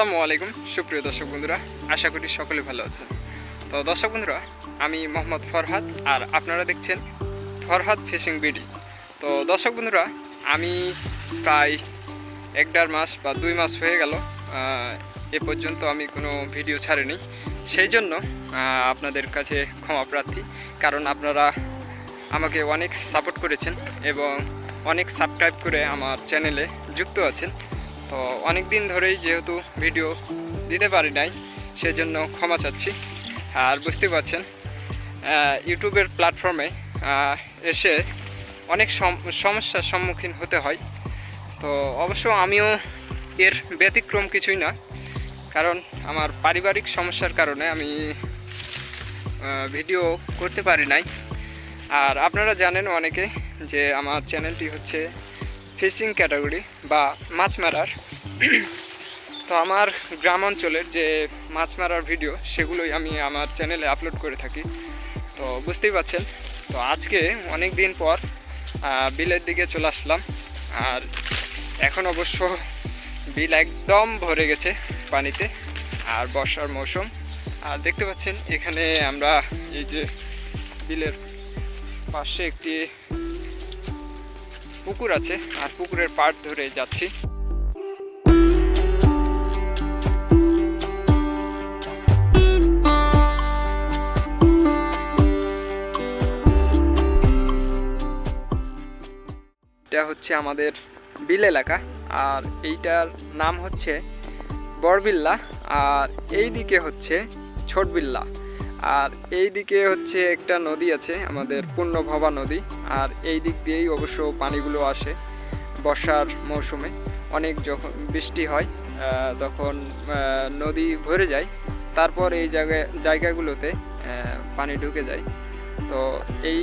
আসসালামু আলাইকুম। সুপ্রিয় দর্শক বন্ধুরা, আশা করি সকলে ভালো আছেন। তো দর্শক বন্ধুরা, আমি মোহাম্মদ ফরহাদ, আর আপনারা দেখছেন ফরহাদ ফিশিং বিডি। তো দর্শক বন্ধুরা, আমি প্রায় এক দেড় মাস বা দুই মাস হয়ে গেল এ পর্যন্ত আমি কোনো ভিডিও ছাড়িনি। সেই জন্য আপনাদের কাছে ক্ষমা প্রার্থী, কারণ আপনারা আমাকে অনেক সাপোর্ট করেছেন এবং অনেক সাবস্ক্রাইব করে আমার চ্যানেলে যুক্ত আছেন। তো অনেক দিন ধরেই যেহেতু ভিডিও দিতে পারি নাই, সেজন্য ক্ষমা চাচ্ছি। আর বুঝতে পারছেন ইউটিউবের প্ল্যাটফর্মে এসে অনেক সম- সমস্যার সম্মুখীন হতে হয়। তো অবশ্য আমিও এর ব্যতিক্রম কিছুই না, কারণ আমার পারিবারিক সমস্যার কারণে আমি ভিডিও করতে পারি নাই। আর আপনারা জানেন অনেকে যে আমার চ্যানেলটি হচ্ছে ফিশিং ক্যাটাগরি বা মাছ মারার। তো আমার গ্রাম অঞ্চলের যে মাছ মারার ভিডিও, সেগুলোই আমি আমার চ্যানেলে আপলোড করে থাকি। তো বুঝতেই পারছেন, তো আজকে অনেক দিন পর বিলের দিকে চলে আসলাম। আর এখন অবশ্য বিল একদম ভরে গেছে পানিতে, আর বর্ষার মৌসুম। আর দেখতে পাচ্ছেন, এখানে আমরা এই যে বিলের পাশে একটি পুকুর আছে, আর পুকুরের পাড় ধরে যাচ্ছি। এটা হচ্ছে আমাদের বিল এলাকা, আর এইটার নাম হচ্ছে বড়বিল্লা আর এই দিকে হচ্ছে ছোটবিল্লা। আর এই দিকে হচ্ছে একটা নদী আছে, আমাদের পূর্ণভবা নদী। আর এই দিক দিয়েই অবশ্য পানিগুলো আসে বর্ষার মৌসুমে। অনেক যখন বৃষ্টি হয় তখন নদী ভরে যায়। তারপর এই জায়গায় জায়গাগুলোতে পানি ঢুকে যায়। তো এই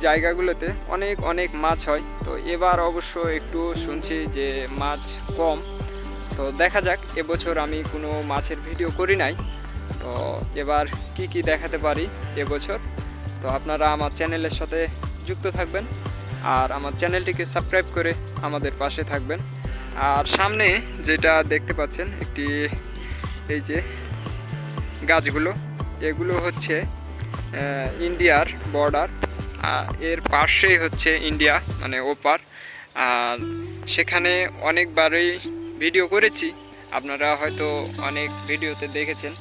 জায়গাগুলোতে অনেক অনেক মাছ হয়। তো এবার অবশ্য একটু শুনছি যে মাছ কম। তো দেখা যাক, এবছর আমি কোনো মাছের ভিডিও করি নাই। তো এবার কি কি দেখাতে পারি এবছর? তো আপনারা আমার চ্যানেলের সাথে যুক্ত থাকবেন আর আমার চ্যানেলটিকে সাবস্ক্রাইব করে আমাদের পাশে থাকবেন। আর সামনে যেটা দেখতে পাচ্ছেন, একটি এই যে গাছগুলো, এগুলো হচ্ছে ইন্ডিয়ার বর্ডার। এর পাশেই হচ্ছে ইন্ডিয়া মানে ওপার। আর সেখানে অনেকবারই ভিডিও করেছি। আপনারা হয়তো অনেক ভিডিওতে দেখেছেন।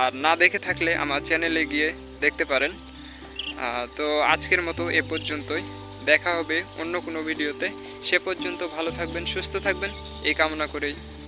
আর না দেখে থাকলে আমার চ্যানেলে গিয়ে দেখতে পারেন। তো আজকের মতো এ পর্যন্তই। দেখা হবে অন্য কোনো ভিডিওতে সে পর্যন্ত ভালো থাকবেন, সুস্থ থাকবেন। এই কামনা করেই।